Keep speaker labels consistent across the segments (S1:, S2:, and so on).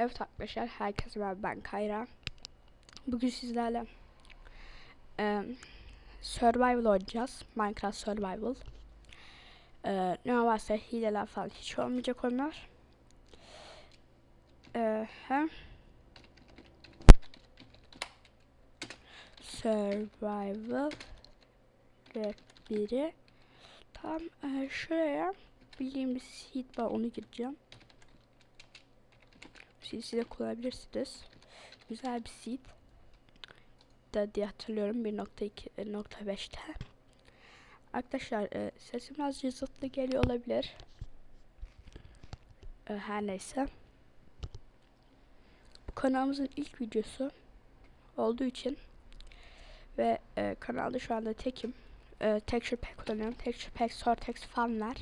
S1: Evet arkadaşlar herkese merhaba ben Kayra. Bugün sizlerle e, Survival oynayacağız. Minecraft Survival. E, ne varsa hileler falan hiç olmayacak onlar. E, hem Survival Rap 1'i tam e, şuraya bildiğim bir seed var onu gireceğim. Siz de kullanabilirsiniz. Güzel bir seed. Da diye hatırlıyorum 1.2.5'te. Arkadaşlar e, sesim biraz cızırtlı geliyor olabilir. E, her neyse. Bu kanalımızın ilk videosu olduğu için ve e, kanalda şu anda tekim. E, texture pack kullanıyorum. Texture pack, Sortex fanlar.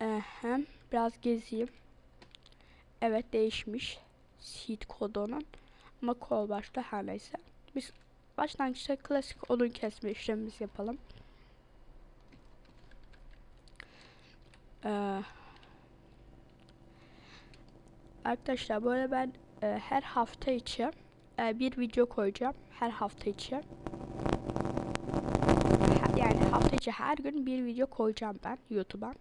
S1: E, hem biraz gezeyim. Evet değişmiş. Seed kodu onun. Ama kol başta her neyse. Biz başlangıçta klasik odun kesme işlemimizi yapalım. Ee, arkadaşlar böyle ben e, her hafta içi e, bir video koyacağım. Her hafta içi. Yani hafta içi her gün bir video koyacağım ben YouTube'a.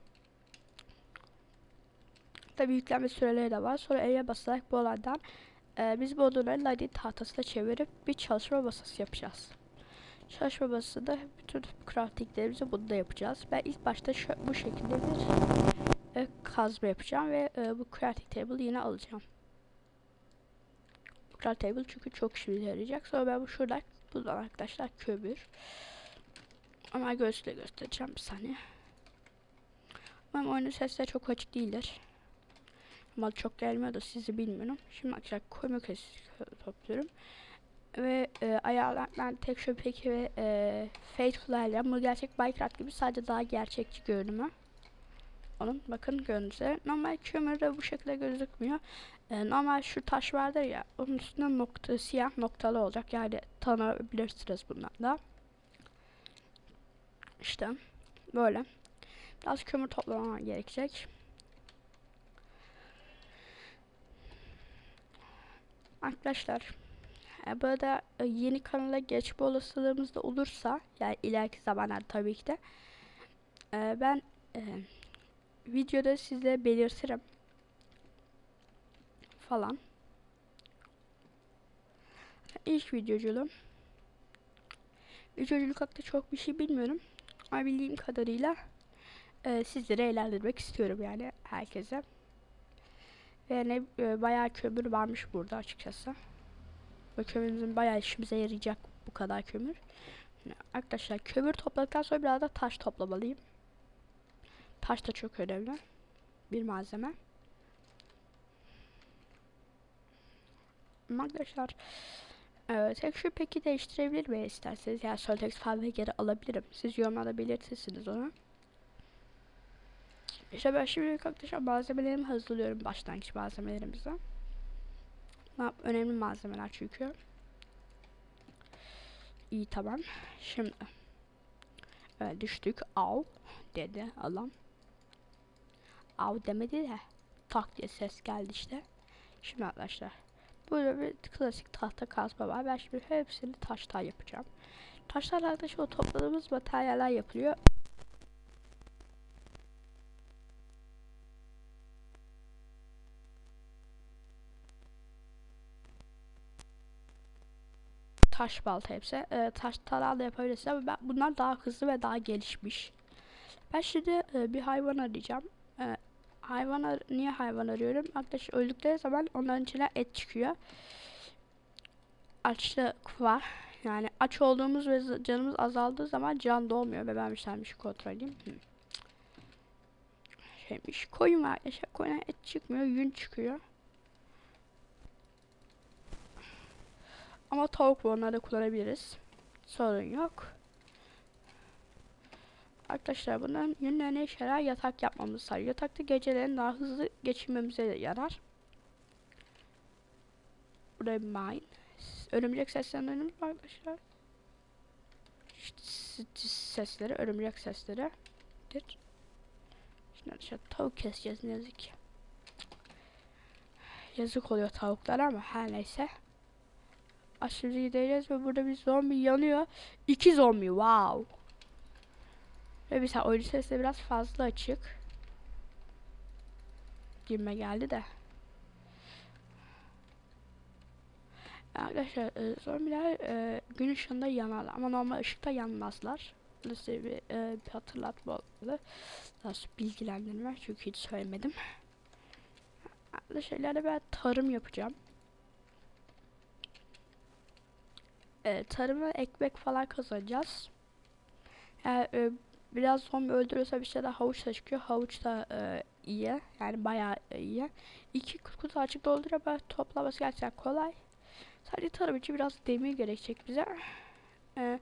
S1: Tabi yüklenme süreleri de var. Sonra E'ye basarak bu olaydan e, biz bu odunları ladin tahtasına çevirip bir çalışma masası yapacağız. Çalışma masasında bütün craftinglerimizi bunda yapacağız. Ben ilk başta şu, bu şekilde bir e, kazma yapacağım ve e, bu crafting table yine alacağım. Bu crafting table çünkü çok işimize yarayacak. Sonra ben bu şuradan buradan arkadaşlar kömür. Ama göğsüyle göstereceğim bir saniye. Ama oyunun sesleri çok açık değildir. Ama çok gelmiyor da sizi bilmiyorum. Şimdi arkadaşlar kesisi topluyorum. Ve e, ayarlar ben tek şu peki ve e, Faithful'larla bu gerçek Minecraft gibi sadece daha gerçekçi görünümü. Onun bakın görünüşleri. Normal kömürde bu şekilde gözükmüyor. E, normal şu taş vardır ya onun üstünde nokta siyah noktalı olacak. Yani tanıyabilirsiniz bundan da. İşte böyle. Biraz kömür toplamam gerekecek. Arkadaşlar e, burada e, yeni kanala geçme olasılığımız da olursa yani ileriki zamanlar tabii ki de e, ben videoda size belirtirim falan. İlk videoculuğum. Videoculuk hakkında çok bir şey bilmiyorum. Ama bildiğim kadarıyla e, sizleri eğlendirmek istiyorum yani herkese. Ve ne e, bayağı kömür varmış burada açıkçası. Bu kömürümüzün bayağı işimize yarayacak bu kadar kömür. Arkadaşlar kömür topladıktan sonra biraz da taş toplamalıyım. Taş da çok önemli bir malzeme. Arkadaşlar e, tek şu peki değiştirebilir mi isterseniz? Yani Soltex falan geri alabilirim. Siz yorumlarda belirtirsiniz onu. İşte ben şimdi arkadaşlar malzemelerimi hazırlıyorum başlangıç malzemelerimize. Ma- Önemli malzemeler çünkü. İyi tamam. Şimdi evet, düştük. Av dedi adam. Av demedi de tak diye ses geldi işte. Şimdi arkadaşlar burada bir klasik tahta kazma var. Ben şimdi hepsini taştan yapacağım. Taşlarla arkadaşlar o topladığımız materyaller yapılıyor. Taş balta hepsi. E, taş taral da yapabilirsin ama ben, bunlar daha hızlı ve daha gelişmiş. Ben şimdi e, bir hayvan arayacağım. E, hayvan ar niye hayvan arıyorum? Arkadaşlar öldükleri zaman onların içine et çıkıyor. Açlık var. Yani aç olduğumuz ve canımız azaldığı zaman can doğmuyor ve ben bir şey kontrol edeyim. Hı. Şeymiş. Koyun var. Yaşa koyuna et çıkmıyor. Yün çıkıyor. Ama tavuk onları da kullanabiliriz. Sorun yok. Arkadaşlar bunların yünlerine işe yarar yatak yapmamız sağlıyor. Yatakta gecelerin daha hızlı geçirmemize yarar. Buraya mine. Örümcek duydunuz mu arkadaşlar? Sesleri, örümcek sesleri. Şimdi arkadaşlar tavuk keseceğiz ne yazık ki. Yazık oluyor tavuklara ama her neyse. Aşırı gideceğiz ve burada bir zombi yanıyor. İki zombi wow. Ve bir oyun sesi biraz fazla açık. Girme geldi de. Arkadaşlar e, zombiler e, gün ışığında yanarlar ama normal ışıkta yanmazlar. Size bir, e, bir hatırlatma. Daha sonra bilgilendirme çünkü hiç söylemedim. Arkadaşlar ileride ben tarım yapacağım. E, tarıma ekmek falan kazanacağız. Yani, e, biraz zombi öldürürse bir şey de havuç da çıkıyor. Havuç da e, iyi. Yani bayağı iyi. İki kutu açık. Böyle toplaması gerçekten kolay. Sadece tarım için biraz demir gerekecek bize. Ee,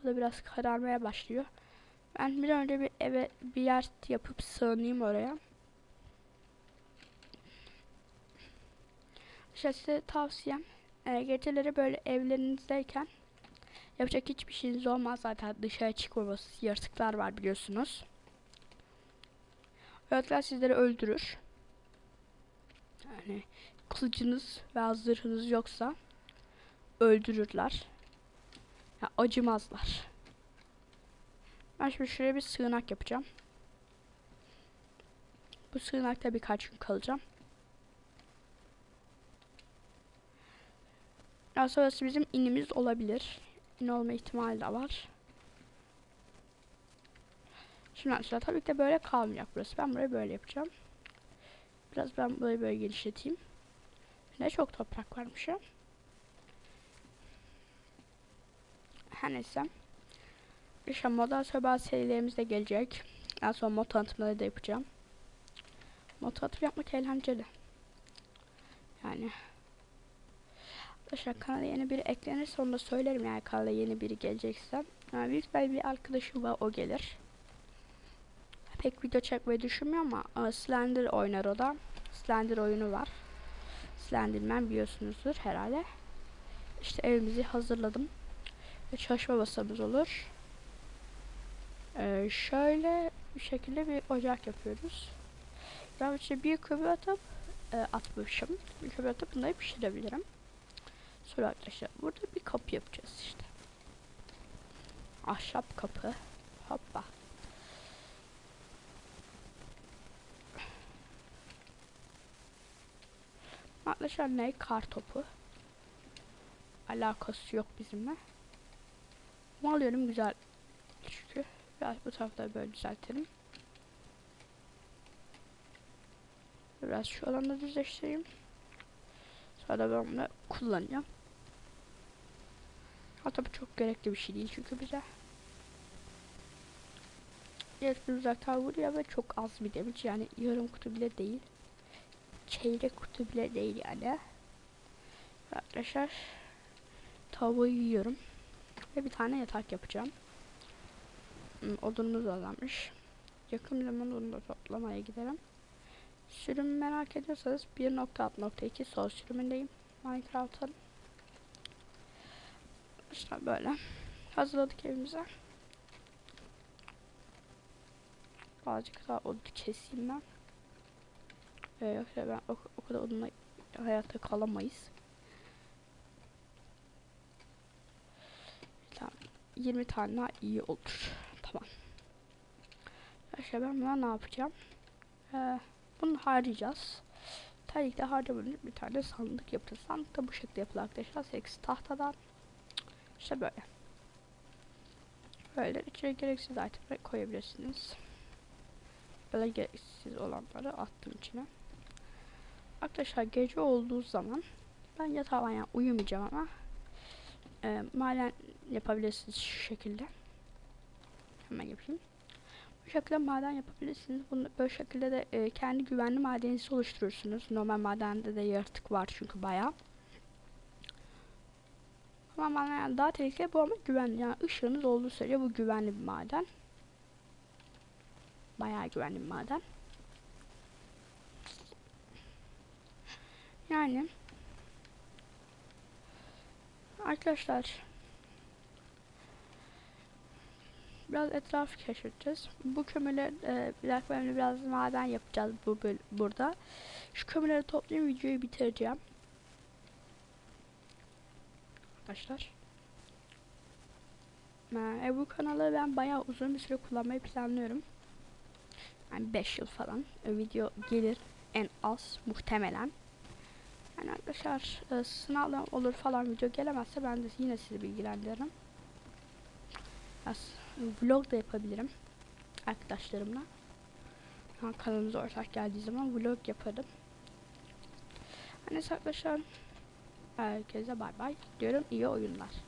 S1: o da biraz kararmaya başlıyor. Ben bir önce bir eve bir yer yapıp sığınayım oraya. İşte size tavsiyem e, geceleri böyle evlerinizdeyken yapacak hiçbir şeyiniz olmaz zaten dışarı çıkmaması yaratıklar var biliyorsunuz. Yaratıklar sizleri öldürür. Yani kılıcınız veya zırhınız yoksa öldürürler. Ya acımazlar. Ben şimdi şuraya bir sığınak yapacağım. Bu sığınakta birkaç gün kalacağım. Daha sonrası bizim inimiz olabilir. İn olma ihtimali de var. Şimdi arkadaşlar tabii ki de böyle kalmayacak burası. Ben burayı böyle yapacağım. Biraz ben burayı böyle genişleteyim. Ne çok toprak varmış ya. Her neyse. İşte modern söbel serilerimiz de gelecek. En son mod tanıtımları da yapacağım. Mod tanıtım yapmak eğlenceli. Yani. Arkadaşlar kanala yeni biri eklenirse onu da söylerim yani kanala yeni biri gelecekse. Yani büyük bir arkadaşım var o gelir. Pek video çekmeyi düşünmüyor ama Slender oynar o da. Slender oyunu var. Slenderman biliyorsunuzdur herhalde. İşte evimizi hazırladım. Ve çalışma masamız olur. Ee, şöyle bir şekilde bir ocak yapıyoruz. Ben işte bir kömür atıp e, atmışım. Bir kömür atıp bunları pişirebilirim. Sonra arkadaşlar burada bir kapı yapacağız işte. Ahşap kapı. Hoppa. Arkadaşlar ne? Kar topu. Alakası yok bizimle. Ama alıyorum güzel. Çünkü biraz bu tarafta böyle düzeltelim. Biraz şu alanda düzleştireyim. Sonra ben bunu kullanacağım. Hatta bu çok gerekli bir şey değil çünkü bize. Bir uzaktan vuruyor ve çok az bir damage yani yarım kutu bile değil çeyrek kutu bile değil yani. Arkadaşlar tavuğu yiyorum. Ve bir tane yatak yapacağım. Hmm, odunumuz azalmış. Yakın zamanda onu da toplamaya giderim. Sürüm merak ediyorsanız 1.6.2 sol sürümündeyim. Minecraft'ın. İşte böyle. Hazırladık evimize. Azıcık daha odun keseyim ben. Ee, yoksa ben o, o kadar onunla hayatta kalamayız. Tamam. 20 tane daha iyi olur. Tamam. Arkadaşlar ben buna ne yapacağım? Ee, bunu harcayacağız. Tabii ki de harcamadan bir tane sandık yapacağız. Sandık da bu şekilde yapılır arkadaşlar. 8 tahtadan. İşte böyle. Böyle içine gereksiz itemleri koyabilirsiniz. Böyle gereksiz olanları attım içine. Arkadaşlar gece olduğu zaman ben yatağa yani uyumayacağım ama e, maden yapabilirsiniz şu şekilde. Hemen yapayım. Bu şekilde maden yapabilirsiniz. Bunu böyle şekilde de e, kendi güvenli madeninizi oluşturursunuz. Normal madende de yaratık var çünkü bayağı. Ama maden yani daha tehlikeli bu ama güvenli. Yani ışığınız olduğu sürece bu güvenli bir maden. Bayağı güvenli bir maden. Yani arkadaşlar biraz etrafı keşfedeceğiz. Bu kömürler e, bir biraz maden yapacağız bu burada. Şu kömürleri toplayayım videoyu bitireceğim. Arkadaşlar. E, bu kanalı ben bayağı uzun bir süre kullanmayı planlıyorum. Yani 5 yıl falan e, video gelir en az muhtemelen. Yani arkadaşlar e, sınavlar olur falan video gelemezse ben de yine sizi bilgilendiririm. Biraz vlog da yapabilirim arkadaşlarımla. Ha, kanalımıza ortak geldiği zaman vlog yaparım. Hani arkadaşlar herkese bay bay diyorum iyi oyunlar.